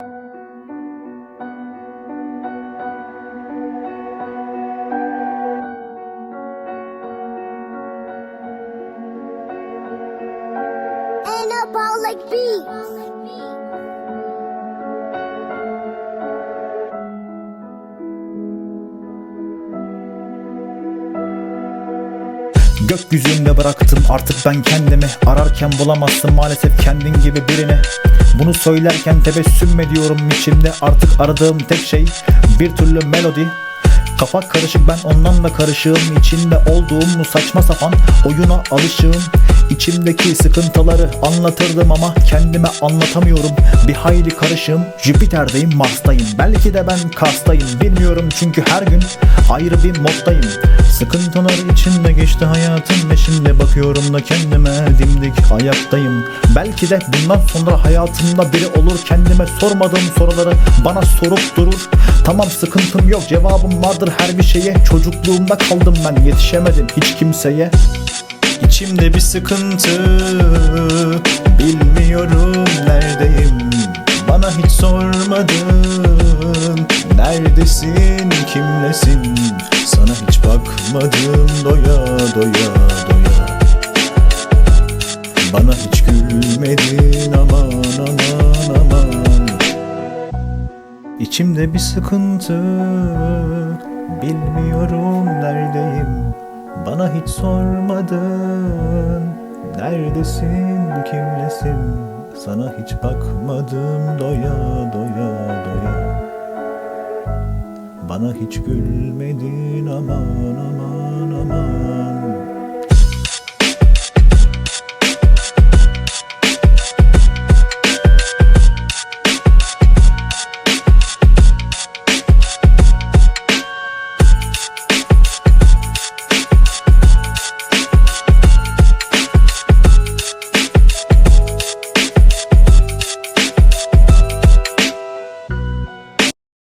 And up all like beats. Gökyüzünde bıraktım artık ben kendimi Ararken bulamazsın maalesef kendin gibi birini Bunu söylerken tebessüm ediyorum içimde. Artık aradığım tek şey bir türlü melodi. Kafa karışık ben ondan da karışığım. İçinde olduğum bu saçma sapan oyuna alışığım İçimdeki sıkıntıları anlatırdım ama kendime anlatamıyorum. Bir hayli karışığım Jüpiter'deyim Mars'tayım. Belki de ben Kars'tayım Bilmiyorum çünkü her gün ayrı bir moddayım. Sıkıntılar içinde geçti hayatım ve şimdi bakıyorum da kendime dimdik ayaktayım. Belki de bundan sonra hayatımda biri olur kendime sormadığım soruları bana sorup durur. Tamam sıkıntım yok cevabım vardır her bir şeye. Çocukluğumda kaldım ben yetişemedim hiç kimseye İçimde bir sıkıntı. Bilmiyorum neredeyim. Bana hiç sormadın. Neredesin kimlesin? Sana hiç bakmadım. Doya doya doya. Bana hiç gülmedin. Aman aman aman. İçimde bir sıkıntı. Bilmiyorum neredeyim Bana hiç sormadın. Neredesin kimlesin? Sana hiç bakmadım. Doya doya doya. Bana hiç gülmedin. Aman aman